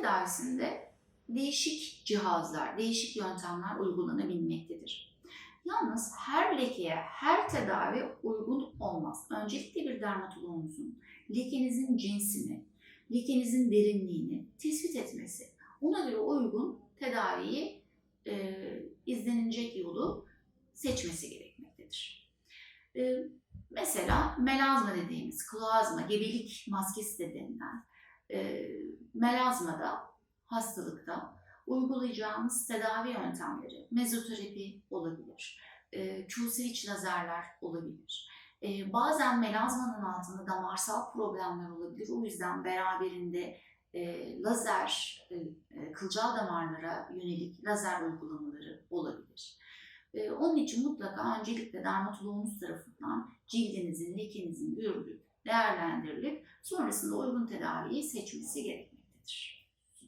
tedavisinde değişik cihazlar, değişik yöntemler uygulanabilmektedir. Yalnız her lekeye her tedavi uygun olmaz. Öncelikle bir dermatoloğumuzun lekenizin cinsini, lekenizin derinliğini tespit etmesi, ona göre uygun tedaviyi e, izlenilecek yolu seçmesi gerekmektedir. E, mesela melazma dediğimiz, kloazma, gebelik maskesi de denilen e, melazmada, hastalıkta uygulayacağımız tedavi yöntemleri mezoterapi olabilir, e, Q-switch lazerler olabilir. E, bazen melazmanın altında damarsal problemler olabilir. O yüzden beraberinde e, lazer, e, e, kılcal damarlara yönelik lazer uygulamaları olabilir. E, onun için mutlaka öncelikle dermatoloğumuz tarafından cildinizin, lekenizin görülüp, değerlendirilip sonrasında uygun tedaviyi seçmesi gerekmektedir.